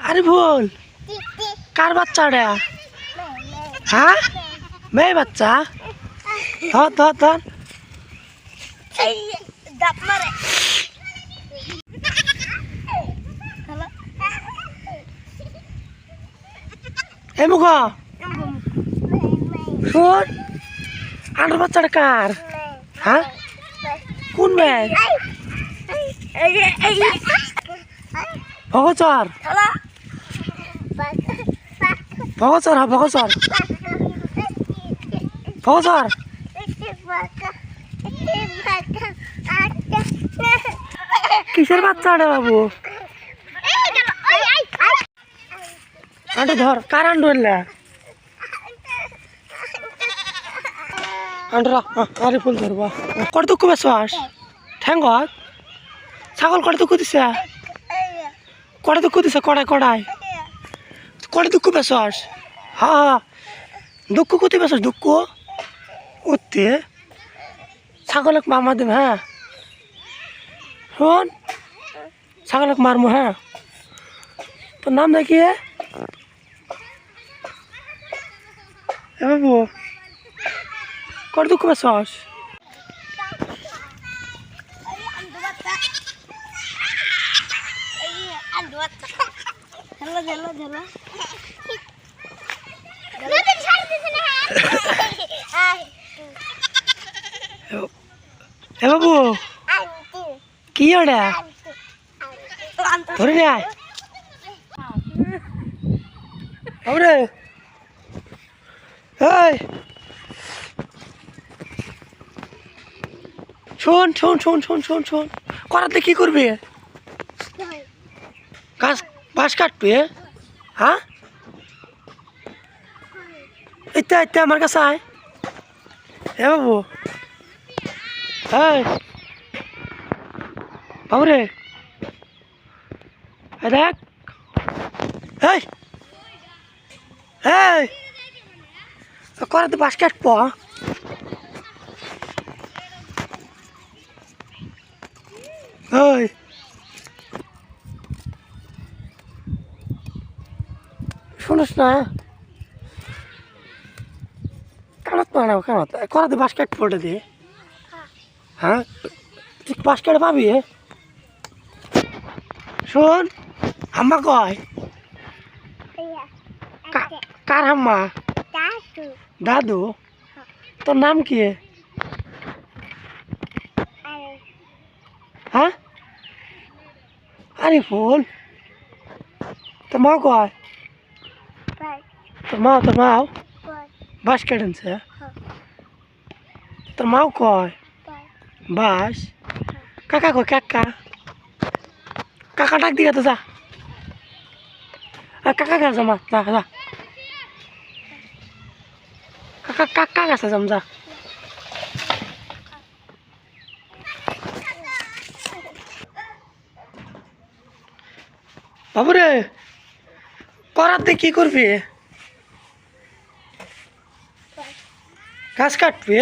আরে ভুল কার বাচ্চাটা হ্যাঁ? মেয়ে বাচ্চা? ধর ধর ধর। এই মুখ। শোন। আন্ডার বাচ্চাটা কার? হ্যাঁ? কোন মেয়ে ভগচর ভগচর হ্যাঁ ভগচর ভগচর কিসের বাচ্চাটা বাবু? আন্ডু ধর, কার আন্ডু এলে আন্ডু রাখ আরে ফুল ধরবা। কত বেশাস ঠ্যাঙ্গ ছাগল কটা দুঃখ দিছে। কটা দুঃখ দিছে কড়াই কড়াই কটা দুঃখ বেশাস হা হা দুঃখ কোথায় বেশাস দুঃখ উঠতে ছাগলক মামা দেব হ্যাঁ শোন ছাগলক মারমু হ্যাঁ তোর নাম নাকি এ এ বাবু কত দুঃখ বেশাস ঝেলো ঝেলো বাবু কি ওটা ধরে আয়। বাবুরে। এই। শোন শোন শোন শোন শোন শোন। করাতে কি করবি? গাছ বাঁশ কাটবি হ্যাঁ? এটা এটা আমার কাছে আয়। এ বাবু। এই। বাবুরে এই দেখ। এই। এই। করাতে বাঁশ কাটবো ওই শুনিস না? কানাত মানাও কানাত। করাতে বাঁশ কাটবো ওটা দিয়ে হ্যাঁ? তুই বাঁশ কাটে পাবি? শোন হাম্মা কয়? কার হাম্মা দাদু। তোর নাম কি? হ্যাঁ? আরে ফুল তোর মা কয়? তোর মা তোর মাও বাস কেটেনছে? তোর মাও কয়? বাস কাকা কয় কাকা? কাকা ডাক দিকে তো যা। কাকা গেছে মা যা যা। কাকা কাকা গেছে যাম যা। বাবুরে করাতে কি করবি? গাছ কাটবি